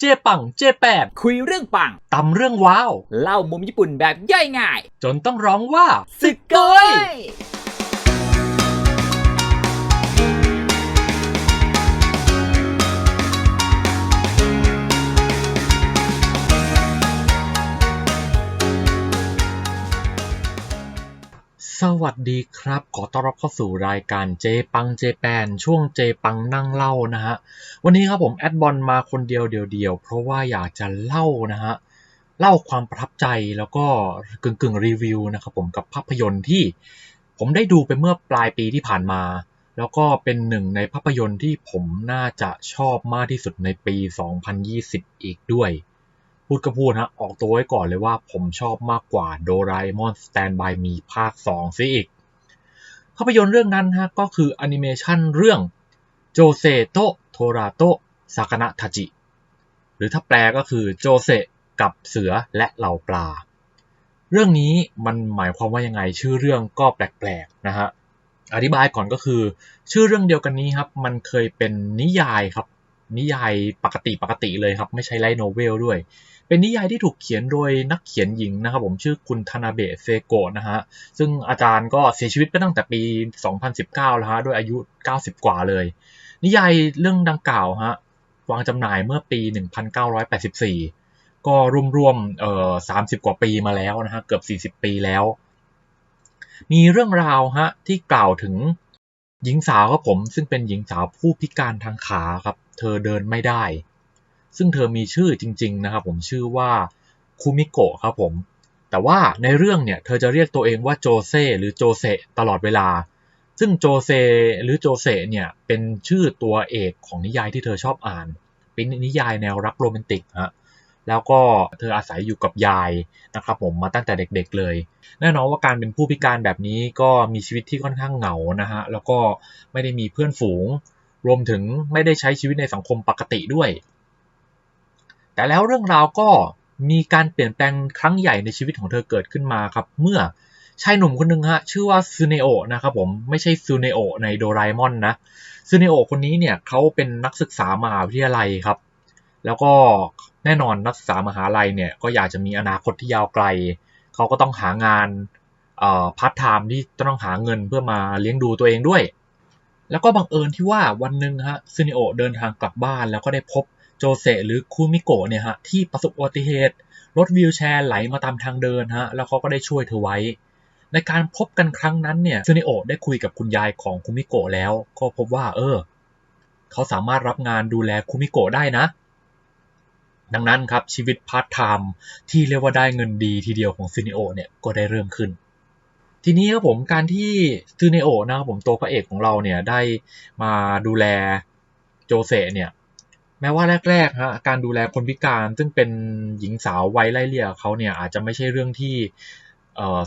เจปัง เจแปดคุยเรื่องปัง ตำเรื่องว้าว เล่ามุมญี่ปุ่นแบบย่อยง่าย จนต้องร้องว่า สึกโกย สวัสดีครับ ขอต้อนรับเข้าสู่รายการเจปังเจแปนช่วงเจปังนั่งเล่านะฮะ วันนี้ครับผมแอดบอลมาคนเดียวเดียวๆ เพราะว่าอยากจะเล่านะฮะ เล่าความประทับใจแล้วก็กึ่งกึ่งรีวิวนะครับผมกับภาพยนตร์ที่ผมได้ดูไปเมื่อปลายปีที่ผ่านมา แล้วก็เป็นหนึ่งในภาพยนตร์ที่ผมน่าจะชอบมากที่สุดในปี 2020 อีกด้วย พูดก็พูดฮะออกตัวไว้ก่อนเลยว่าผมชอบมากกว่าโดราเอมอนสแตนบายมีภาค 2ซิอีก ภาพยนตร์เรื่องนั้นฮะก็คือแอนิเมชันเรื่องโจเซโตโทราโตซากานะทาจิ หรือถ้าแปลก็คือโจเซกับเสือและเหล่าปลา เรื่องนี้มันหมายความว่ายังไงชื่อเรื่องก็แปลกๆนะฮะอธิบายก่อนก็คือ ชื่อเรื่องเดียวกันนี้ครับมันเคยเป็นนิยายครับนิยายปกติปกติเลยครับ ไม่ใช่ไลท์โนเวลด้วย เป็นนิยายที่ถูกเขียนโดยนักเขียนหญิงนะครับผมชื่อคุณทานาเบะเซโกะนะฮะซึ่งอาจารย์ก็เสียชีวิตไปตั้งแต่ปี 2019 แล้วฮะด้วยอายุ 90 กว่าเลย นิยายเรื่องดังกล่าวฮะวางจำหน่ายเมื่อปี 1984 ก็รวมๆเอ่อ30 กว่าปีมาแล้วนะฮะเกือบ 40 ปีแล้ว มีเรื่องราวฮะที่กล่าวถึงหญิงสาวครับผมซึ่งเป็นหญิงสาวผู้พิการทางขาครับ เธอเดินไม่ได้ ซึ่งเธอมีชื่อจริง ๆ นะครับ ผมชื่อว่าคุมิโกะครับผม แต่ว่าในเรื่องเนี่ยเธอจะเรียกตัวเองว่าโจเซหรือโจเซตลอดเวลา ซึ่งโจเซหรือโจเซเนี่ยเป็นชื่อตัวเอกของนิยายที่เธอชอบอ่าน เป็นนิยายแนวรักโรแมนติกฮะแล้วก็เธออาศัยอยู่กับยายนะครับผมมาตั้งแต่เด็กๆเลย แน่นอนว่าการเป็นผู้พิการแบบนี้ก็มีชีวิตที่ค่อนข้างเหงานะฮะแล้วก็ไม่ได้มีเพื่อนฝูง รวมถึงไม่ได้ใช้ชีวิตในสังคมปกติด้วย แต่แล้วเรื่องราวก็มีการเปลี่ยนแปลงครั้งใหญ่ในชีวิตของเธอเกิดขึ้นมาครับ เมื่อชายหนุ่มคนหนึ่งฮะชื่อว่าซูเนโอนะครับผมไม่ใช่ซูเนโอในโดราเอมอนนะซูเนโอคนนี้เนี่ยเขาเป็นนักศึกษามหาวิทยาลัยครับ แล้วก็แน่นอนนักศึกษามหาลัยเนี่ยก็อยากจะมีอนาคตที่ยาวไกล เขาก็ต้องหางานพาร์ทไทม์ที่ต้องหาเงินเพื่อมาเลี้ยงดูตัวเองด้วย แล้วก็บังเอิญที่ว่าวันหนึ่งฮะซูเนโอเดินทางกลับบ้านแล้วก็ได้พบ โจเซหรือคูมิโกะเนี่ยฮะที่ประสบอุบัติเหตุรถวีลแชร์ไหลมาตามทางเดินฮะแล้วเขาก็ได้ช่วยเธอไว้ ในการพบกันครั้งนั้นเนี่ยซูเนโอได้คุยกับคุณยายของคุมิโกะแล้ว ก็พบว่าเออเขาสามารถรับงานดูแลคุมิโกะได้นะ ดังนั้นครับชีวิตพาร์ทไทม์ที่เรียกว่าได้เงินดีทีเดียวของซูเนโอเนี่ยก็ได้เริ่มขึ้นทีนี้ครับผมการที่ซูเนโอนะครับผมตัวพระเอกของเราเนี่ยได้มาดูแลโจเซเนี่ย แม้ว่าแรกๆฮะการดูแลคนพิการซึ่งเป็นหญิงสาววัยไล่เลี่ยเขาเนี่ยอาจจะไม่ใช่เรื่องที่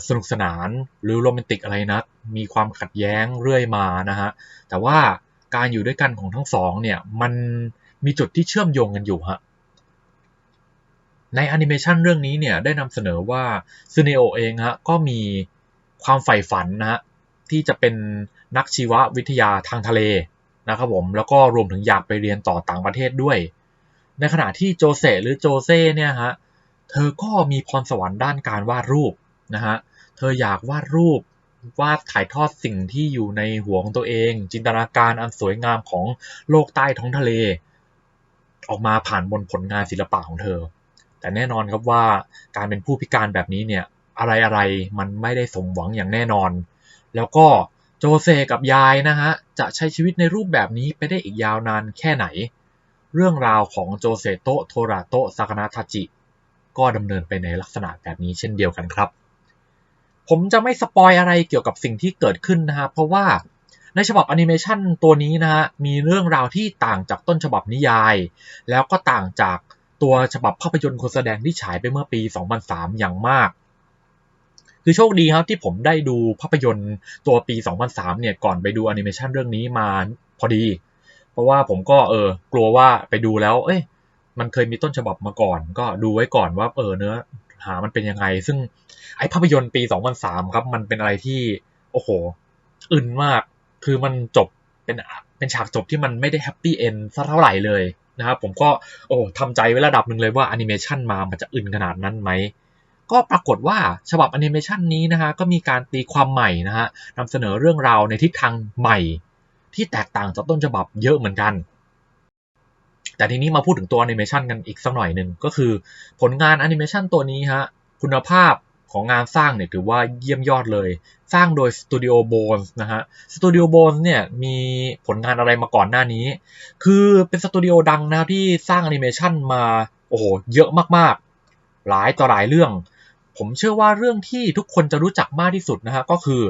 สนุกสนานหรือโรแมนติกอะไรนัก มีความขัดแย้งเรื่อยมานะฮะ แต่ว่าการอยู่ด้วยกันของทั้งสองเนี่ยมันมีจุดที่เชื่อมโยงกันอยู่ฮะ ในแอนิเมชันเรื่องนี้เนี่ยได้นำเสนอว่าซูเนโอเองฮะก็มีความใฝ่ฝันนะฮะที่จะเป็นนักชีววิทยาทางทะเล นะครับผมแล้วก็รวมถึงอยากไปเรียนต่อต่างประเทศด้วย ในขณะที่โจเซหรือโจเซ่เนี่ยฮะเธอก็มีพรสวรรค์ด้านการวาดรูปนะฮะเธออยากวาดรูปวาดถ่ายทอดสิ่งที่อยู่ในหัวของตัวเอง จินตนาการอันสวยงามของโลกใต้ท้องทะเล ออกมาผ่านบนผลงานศิลปะของเธอ แต่แน่นอนครับว่าการเป็นผู้พิการแบบนี้เนี่ยอะไรอะไรมันไม่ได้สมหวังอย่างแน่นอน แล้วก็ โจเซกับยายนะฮะจะใช้ชีวิตในรูปแบบนี้ไปได้อีกยาวนานแค่ไหน เรื่องราวของโจเซโตโทราโตซากนาทาจิ ก็ดำเนินไปในลักษณะแบบนี้เช่นเดียวกันครับ ผมจะไม่สปอยอะไรเกี่ยวกับสิ่งที่เกิดขึ้นนะฮะเพราะว่าในฉบับแอนิเมชันตัวนี้นะฮะมีเรื่องราวที่ต่างจากต้นฉบับนิยาย แล้วก็ต่างจากตัวฉบับภาพยนตร์คนแสดงที่ฉายไปเมื่อปี 2003 อย่างมาก คือโชคดีครับที่ผมได้ดูภาพยนตร์ตัวปี 2003 เนี่ยก่อนไปดูแอนิเมชันเรื่องนี้มาพอดี เพราะว่าผมก็เออกลัวว่าไปดูแล้ว เอ้ยมันเคยมีต้นฉบับมาก่อน ก็ดูไว้ก่อนว่าเออเนื้อหามันเป็นยังไง ซึ่งไอภาพยนตร์ปี 2003 ครับ มันเป็นอะไรที่โอ้โหอึนมาก คือมันจบเป็นเป็นฉากจบที่มันไม่ได้แฮปปี้เอนสักเท่าไหร่เลยนะครับผมก็โอ้ทำใจไว้ระดับหนึ่งเลยว่าแอนิเมชันมามันจะอึนขนาดนั้นไหม ก็ปรากฏว่าฉบับแอนิเมชันนี้นะฮะก็มีการตีความใหม่นะฮะนำเสนอเรื่องราวในทิศทางใหม่ ที่แตกต่างจากต้นฉบับเยอะเหมือนกัน แต่ทีนี้มาพูดถึงตัวแอนิเมชันกันอีกสักหน่อยหนึ่งก็คือผลงานแอนิเมชันตัวนี้ฮะคุณภาพของงานสร้างเนี่ยถือว่าเยี่ยมยอดเลย สร้างโดย Studio Bones นะฮะ Studio Bones เนี่ยมีผลงานอะไรมาก่อนหน้านี้ คือเป็นสตูดิโอดังนะที่สร้างแอนิเมชันมา โอ้โห เยอะมากๆ หลายต่อหลายเรื่อง ผมเชื่อว่าเรื่องที่ทุกคนจะรู้จักมากที่สุดนะฮะก็คือ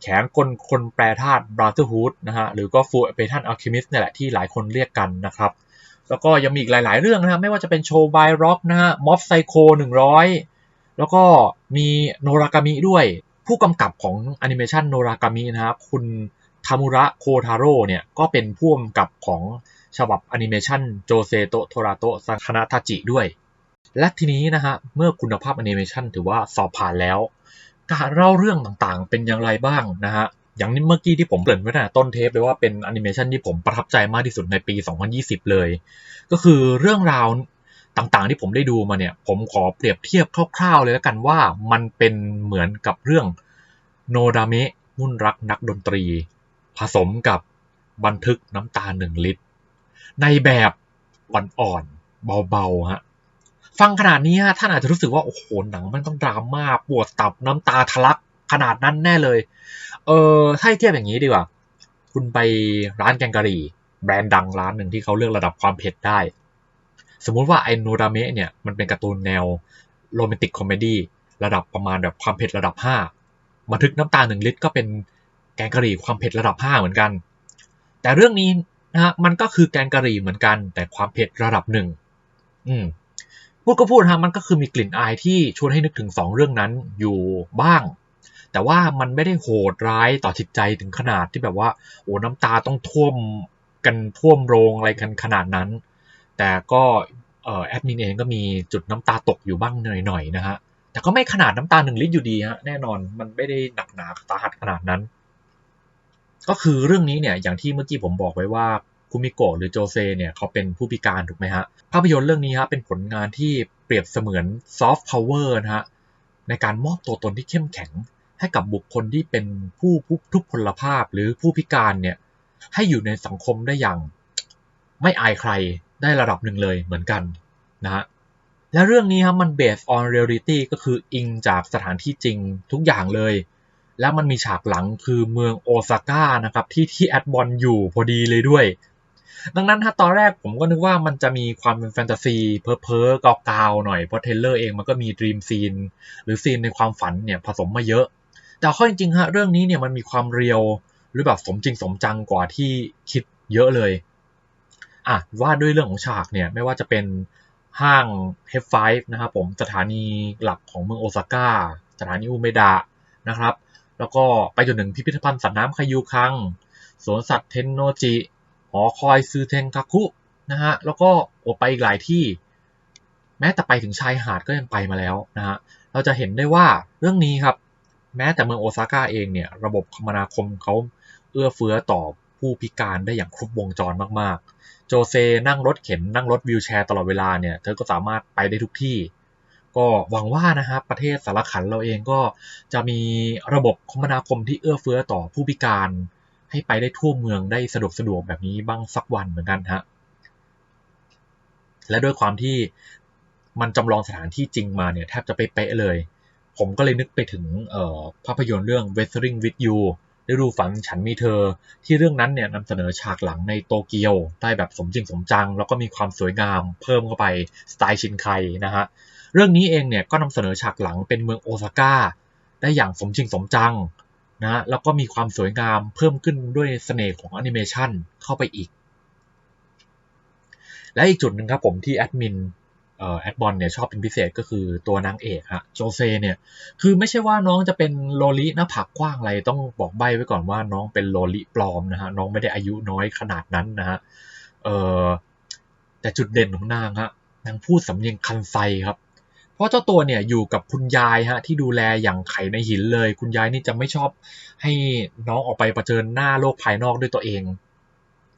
แขนกลคนแปรธาตุ Brotherhood นะฮะหรือก็ Full Metal Alchemist เนี่ยแหละที่หลายคนเรียกกันนะครับ แล้วก็ยังมีอีกหลาย ๆ เรื่องนะฮะไม่ว่าจะเป็นโชว์บายร็อกนะฮะ Mob Psycho 100แล้วก็มีโนรากามิด้วย ผู้กำกับของแอนิเมชันโนรากามินะครับคุณทามุระโคทาโร่เนี่ยก็เป็นผู้กำกับของฉบับแอนิเมชันโจเซโตโทราโตซังคานาทาจิด้วย และทีนี้นะฮะเมื่อคุณภาพแอนิเมชันถือว่าสอบผ่านแล้ว การเล่าเรื่องต่างๆ เป็นอย่างไรบ้างนะฮะอย่างนี้เมื่อกี้ที่ผมเกริ่นไว้ตั้งแต่ต้นเทปเลยว่าเป็นแอนิเมชันที่ผมประทับใจมากที่สุดในปี 2020 เลย ก็คือเรื่องราวต่างๆที่ผมได้ดูมาเนี่ย ผมขอเปรียบเทียบคร่าวๆเลยแล้วกันว่ามันเป็นเหมือนกับเรื่องโนดามะมุ่นรักนักดนตรี ผสมกับบันทึกน้ำตาหนึ่งลิตร ในแบบอ่อนๆเบาๆฮะ ฟังขนาดนี้ฮะท่านอาจจะรู้สึกว่า โอ้โห หนังมันต้องดราม่าปวดตับน้ำตาทะลักขนาดนั้นแน่เลย เออถ้าให้เทียบอย่างนี้ดีกว่า คุณไปร้านแกงกะหรี่ แบรนด์ดังร้านหนึ่งที่เขาเลือกระดับความเผ็ดได้ สมมุติว่าไอโนดาเมะเนี่ย มันเป็นการ์ตูนแนวโรแมนติกคอมเมดี้ระดับประมาณแบบความเผ็ดระดับ 5 บันทึกน้ำตาหนึ่งลิตรก็เป็นแกงกะหรี่ความเผ็ดระดับ 5 เหมือนกัน แต่เรื่องนี้นะฮะมันก็คือแกงกะหรี่เหมือนกัน แต่ความเผ็ดระดับหนึ่งอืม พูดก็พูดฮะมันก็คือมีกลิ่นอายที่ชวนให้นึกถึงสองเรื่องนั้นอยู่บ้าง แต่ว่ามันไม่ได้โหดร้ายต่อจิตใจถึงขนาดที่แบบว่าโอ้น้ำตาต้องท่วมกันท่วมโรงอะไรกันขนาดนั้น แต่ก็เออแอดมินเองก็มีจุดน้ำตาตกอยู่บ้างหน่อยๆนะฮะแต่ก็ไม่ขนาดน้ำตาหนึ่งลิตรอยู่ดีฮะแน่นอนมันไม่ได้หนักหนาสาหัสขนาดนั้น ก็คือเรื่องนี้เนี่ยอย่างที่เมื่อกี้ผมบอกไว้ว่า คุมิโกะหรือโจเซเนี่ยเขาเป็นผู้พิการถูกไหมฮะ ภาพยนตร์เรื่องนี้ฮะเป็นผลงานที่เปรียบเสมือนซอฟต์พาวเวอร์นะฮะในการมอบตัวตนที่เข้มแข็ง ให้กับบุคคลที่เป็นผู้ผู้ทุพพลภาพหรือผู้พิการเนี่ยให้อยู่ในสังคมได้อย่างไม่อายใครได้ระดับหนึ่งเลยเหมือนกันนะฮะและเรื่องนี้ครับมัน based on reality ก็คืออิงจากสถานที่จริงทุกอย่างเลย แล้วมันมีฉากหลังคือเมืองโอซาก้านะครับที่ที่แอดบอลอยู่พอดีเลยด้วย ดังนั้นถ้าตอนแรกผมก็นึกว่ามันจะมีความเป็นแฟนตาซีเพ้อเพ้อกาวๆหน่อยเพราะเทเลอร์เองมันก็มีดรีมซีนหรือซีนในความฝันเนี่ยผสมมาเยอะ แต่ข้อจริงๆฮะเรื่องนี้เนี่ยมันมีความเรียวหรือแบบสมจริงสมจังกว่าที่คิดเยอะเลยอะว่าด้วยเรื่องของฉากเนี่ยไม่ว่าจะเป็นห้าง H5 นะครับผมสถานีหลักของเมืองโอซาก้าสถานีอุเมดะนะครับ แล้วก็ไปจนถึงพิพิธภัณฑ์สัตว์น้ำคายูคังสวนสัตว์เทนโนจิ หอคอยซือเทนคาคุนะฮะแล้วก็โอไปอีกหลายที่ แม้แต่ไปถึงชายหาดก็ยังไปมาแล้วนะฮะเราจะเห็นได้ว่าเรื่องนี้ครับ แม้แต่เมืองโอซาก้าเองเนี่ยระบบคมนาคมเขาเอื้อเฟื้อต่อผู้พิการได้อย่างครบวงจรมากๆ โจเซนั่งรถเข็นนั่งรถวิวแชร์ตลอดเวลาเนี่ยเธอก็สามารถไปได้ทุกที่ ก็หวังว่านะครับประเทศสารขันเราเองก็จะมีระบบคมนาคมที่เอื้อเฟื้อต่อผู้พิการ ให้ไปได้ทั่วเมืองได้สะดวกสะดวกแบบนี้บ้างสักวันเหมือนกันฮะและด้วยความที่มันจำลองสถานที่จริงมาเนี่ยแทบจะไปเป๊ะเลย ผมก็เลยนึกไปถึงภาพยนตร์เรื่อง Weathering with You ฤดูฝันฉันมีเธอ ที่เรื่องนั้นเนี่ยนำเสนอฉากหลังในโตเกียว ได้แบบสมจริงสมจัง แล้วก็มีความสวยงามเพิ่มเข้าไปสไตล์ชินไคนะฮะเรื่องนี้เองเนี่ยก็นำเสนอฉากหลังเป็นเมืองโอซาก้าได้อย่างสมจริงสมจัง นะแล้วก็มีความสวยงามเพิ่มขึ้นด้วยเสน่ห์ของแอนิเมชันเข้าไปอีก และอีกจุดหนึ่งครับผมที่แอดมินแอดบอลเนี่ยชอบเป็นพิเศษก็คือตัวนางเอกฮะโจเซเนี่ยคือไม่ใช่ว่าน้องจะเป็นโลลิหน้าผากกว้างอะไรต้องบอกใบไว้ก่อนว่าน้องเป็นโลลิปลอมนะฮะน้องไม่ได้อายุน้อยขนาดนั้นนะฮะเออแต่จุดเด่นของนางฮะนางพูดสำเนียงคันไซครับ ราะเจ้าตัวเนี่ยอยู่กับคุณยายฮะที่ดูแลอย่างไข่ในหินเลย คุณยายนี่จะไม่ชอบให้น้องออกไปเผชิญหน้าโลกภายนอกด้วยตัวเอง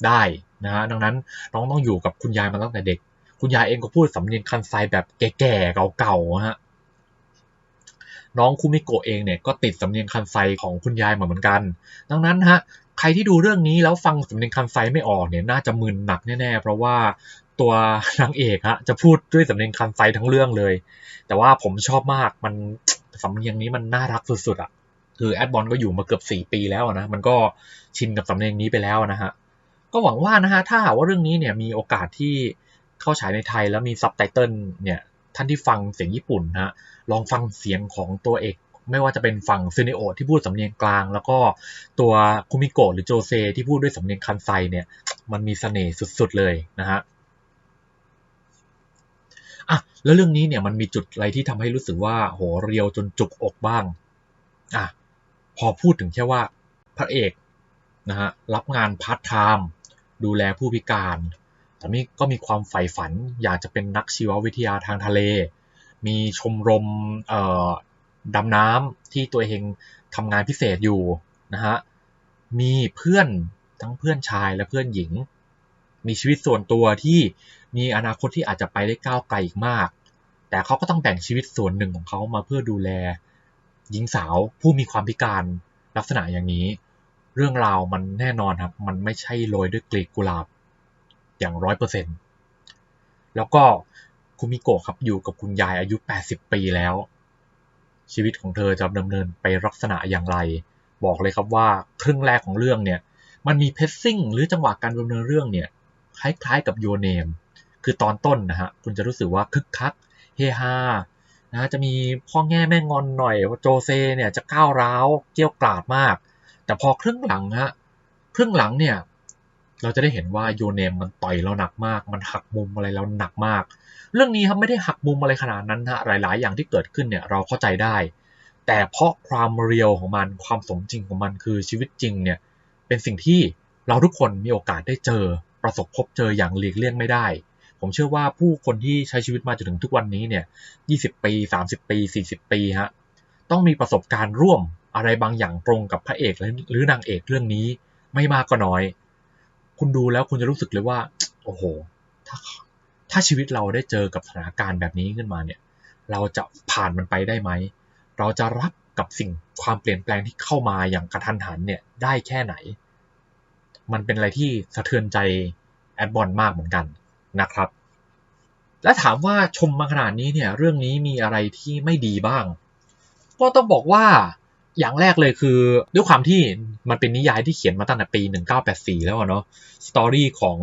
ได้นะฮะดังนั้นน้องต้องอยู่กับคุณยายมาตั้งแต่เด็ก คุณยายเองก็พูดสำเนียงคันไซแบบแก่ๆเก่าๆฮะน้องคุมิโกะเองเนี่ยก็ติดสำเนียงคันไซของคุณยายมาเหมือนกัน ดังนั้นฮะใครที่ดูเรื่องนี้แล้วฟังสำเนียงคันไซไม่ออกเนี่ยน่าจะมึนหนักแน่ๆ เพราะว่า ตัวนางเอกฮะจะพูดด้วยสำเนียงคันไซทั้งเรื่องเลย แต่ว่าผมชอบมากมันสำเนียงนี้มันน่ารักสุดๆอะคือแอดบอลก็อยู่มาเกือบสี่ปีแล้วนะมันก็ชินกับสำเนียงนี้ไปแล้วนะฮะก็หวังว่านะฮะถ้าหากว่าเรื่องนี้เนี่ยมีโอกาสที่เข้าฉายในไทยแล้วมีซับไตเติลเนี่ยท่านที่ฟังเสียงญี่ปุ่นนะลองฟังเสียงของตัวเอกไม่ว่าจะเป็นฝั่งซูเนโอที่พูดสำเนียงกลาง แล้วก็ตัวคุมิโกะหรือโจเซที่พูดด้วยสำเนียงคันไซเนี่ยมันมีเสน่ห์สุดๆเลยนะฮะ แล้วเรื่องนี้เนี่ยมันมีจุดอะไรที่ทำให้รู้สึกว่าโหเรียวจนจุกอกบ้างอะพอพูดถึงแค่ว่าพระเอกนะฮะรับงานพาร์ทไทม์ดูแลผู้พิการ แต่มีก็มีความใฝ่ฝันอยากจะเป็นนักชีววิทยาทางทะเล มีชมรมเอ่อดำน้ำที่ตัวเองทำงานพิเศษอยู่นะฮะมีเพื่อนทั้งเพื่อนชายและเพื่อนหญิง มีชีวิตส่วนตัวที่มีอนาคตที่อาจจะไปได้ก้าวไกลอีกมาก แต่เขาก็ต้องแบ่งชีวิตส่วนหนึ่งของเขามาเพื่อดูแล หญิงสาวผู้มีความพิการลักษณะอย่างนี้ เรื่องราวมันแน่นอนครับ มันไม่ใช่โรยด้วยกลีบกุหลาบ อย่างร้อยเปอร์เซ็นต์แล้วก็คุมิโกะครับอยู่กับคุณยายอายุ 80 ปีแล้ว ชีวิตของเธอจะดำเนินไปลักษณะอย่างไร บอกเลยครับว่าครึ่งแรกของเรื่องเนี่ย มันมีเพซซิ่งหรือจังหวะการดำเนินเรื่องเนี่ย คล้ายๆกับโยเนมคือตอนต้นนะฮะคุณจะรู้สึกว่าคึกคักเฮฮานะจะมีพ่อแง่แม่งอนหน่อยว่าโจเซเนี่ยจะก้าวร้าวเกี้ยวกราดมาก แต่พอครึ่งหลังฮะครึ่งหลังเนี่ยเราจะได้เห็นว่าโยเนมมันต่อยเราหนักมาก มันหักมุมอะไรเราหนักมาก เรื่องนี้ครับไม่ได้หักมุมอะไรขนาดนั้นฮะหลาย ๆ อย่างที่เกิดขึ้นเนี่ยเราเข้าใจได้ แต่เพราะความเรียวของมันความสมจริงของมันคือชีวิตจริงเนี่ยเป็นสิ่งที่เราทุกคนมีโอกาสได้เจอ ประสบพบเจออย่างหลีกเลี่ยงไม่ได้ ผมเชื่อว่าผู้คนที่ใช้ชีวิตมาจนถึงทุกวันนี้เนี่ย20 ปี 30 ปี 40 ปีฮะ ต้องมีประสบการณ์ร่วมอะไรบางอย่างตรงกับพระเอกหรือนางเอกเรื่องนี้ ไม่มากก็น้อย คุณดูแล้วคุณจะรู้สึกเลยว่า โอ้โห ถ้าถ้าชีวิตเราได้เจอกับสถานการณ์แบบนี้ขึ้นมาเนี่ย เราจะผ่านมันไปได้ไหม เราจะรับกับสิ่งความเปลี่ยนแปลงที่เข้ามาอย่างกระทันหันเนี่ยได้แค่ไหน มันเป็นอะไรที่สะเทือนใจแอดบอลมากเหมือนกันนะครับ และถามว่าชมมาขนาดนี้เนี่ยเรื่องนี้มีอะไรที่ไม่ดีบ้าง ก็ต้องบอกว่าอย่างแรกเลยคือด้วยความที่มันเป็นนิยายที่เขียนมาตั้งแต่ปี 1984 แล้วเนาะสตอรี่ของ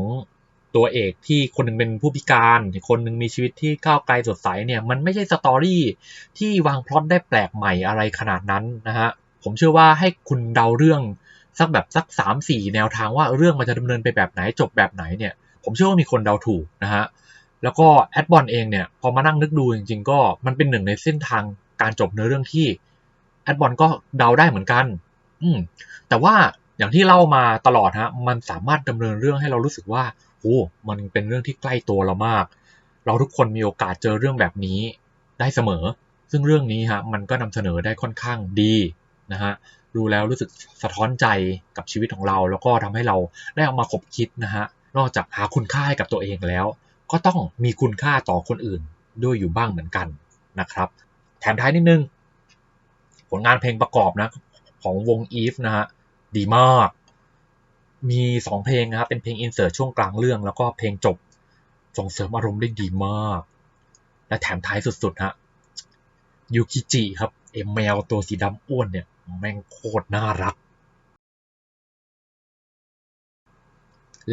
ตัวเอกที่คนหนึงเป็นผู้พิการคนหนึงมีชีวิตที่ก้าวไกลสดใสเนี่ยมันไม่ใช่สตอรี่ที่วางพล็อตได้แปลกใหม่อะไรขนาดนั้นนะฮะผมเชื่อว่าให้คุณเดาเรื่อง สักแบบสักสามสี่แนวทางว่าเรื่องมันจะดำเนินไปแบบไหนจบแบบไหนเนี่ย ผมเชื่อว่ามีคนเดาถูกนะฮะแล้วก็แอดบอลเองเนี่ยพอมานั่งนึกดูจริง ๆ ก็มันเป็นหนึ่งในเส้นทางการจบเนื้อเรื่องที่แอดบอลก็เดาได้เหมือนกัน อืมแต่ว่าอย่างที่เล่ามาตลอดฮะมันสามารถดำเนินเรื่องให้เรารู้สึกว่าโอ้มันเป็นเรื่องที่ใกล้ตัวเรามาก เราทุกคนมีโอกาสเจอเรื่องแบบนี้ได้เสมอ ซึ่งเรื่องนี้ฮะมันก็นำเสนอได้ค่อนข้างดีนะฮะ ดูแล้วรู้สึกสะท้อนใจกับชีวิตของเรา แล้วก็ทำให้เราได้เอามาคบคิดนะฮะนอกจากหาคุณค่าให้กับตัวเองแล้ว ก็ต้องมีคุณค่าต่อคนอื่นด้วยอยู่บ้างเหมือนกันนะครับ แถมท้ายนิดนึง ผลงานเพลงประกอบนะของวง Eve นะฮะดีมาก มีสองเพลงนะครับเป็นเพลงอินเสิร์ตช่วงกลางเรื่อง แล้วก็เพลงจบส่งเสริมอารมณ์ได้ดีมาก และแถมท้ายสุดๆฮะยูคิจิครับเอ็มแมวตัวสีดำอ้วนเนี่ย แม่งโคตรน่ารัก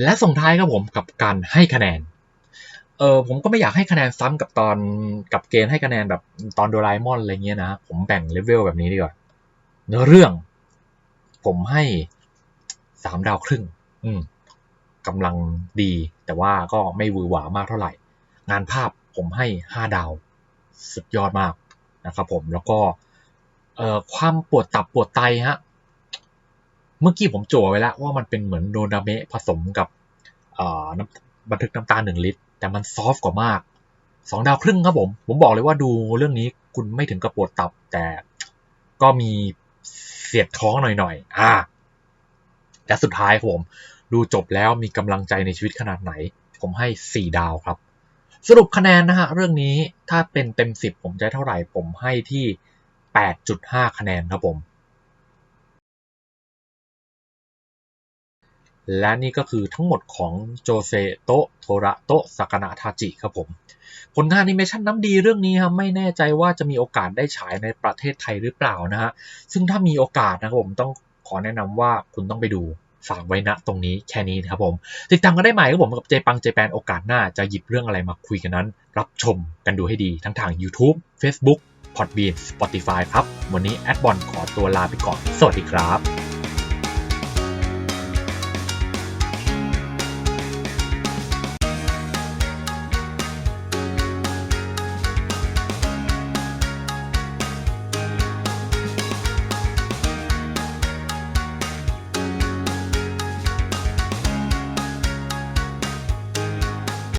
และส่งท้ายครับผมกับการให้คะแนน เออผมก็ไม่อยากให้คะแนนซ้ำกับตอนกับเกณฑ์ให้คะแนนแบบตอนโดราเอมอนอะไรเงี้ยนะ ผมแบ่งเลเวลแบบนี้ดีกว่าเนื้อเรื่อง ผมให้สามดาวครึ่ง อืมกำลังดี แต่ว่าก็ไม่วือหวามากเท่าไหร่ งานภาพผมให้ห้าดาว สุดยอดมากนะครับผมแล้วก็ เอ่อความปวดตับปวดไตฮะ เมื่อกี้ผมโจวไว้แล้วว่ามันเป็นเหมือนโดนาเมะผสมกับเอ่อน้ำบันทึกน้ำตาลหนึ่งลิตร แต่มันซอฟต์กว่ามากสองดาวครึ่งครับผม ผมบอกเลยว่าดูเรื่องนี้คุณไม่ถึงกับปวดตับ แต่ก็มีเสียดท้องหน่อยๆ อ่า และสุดท้ายครับผม ดูจบแล้วมีกำลังใจในชีวิตขนาดไหน ผมให้ 4 ดาวครับ สรุปคะแนนนะฮะ เรื่องนี้ถ้าเป็นเต็ม 10 ผมจะเท่าไหร่ ผมให้ที่ 8.5 คะแนนครับผม และนี่ก็คือทั้งหมดของโจเซโตโทระโตสากนะทาจิครับผม ผลงานแอนิเมชันน้ำดีเรื่องนี้ครับไม่แน่ใจว่าจะมีโอกาสได้ฉายในประเทศไทยหรือเปล่านะฮะ ซึ่งถ้ามีโอกาสนะครับผมต้องขอแนะนำว่าคุณต้องไปดูฝากไว้ณตรงนี้แค่นี้นะครับผม ติดตามกันได้ใหม่ครับผมกับเจปังเจแปนโอกาสหน้าจะหยิบเรื่องอะไรมาคุยกันนั้น รับชมกันดูให้ดีทั้งทาง YouTube Facebook Podbean Spotify ครับ วันนี้แอดบอลขอตัวลาไปก่อน สวัสดีครับ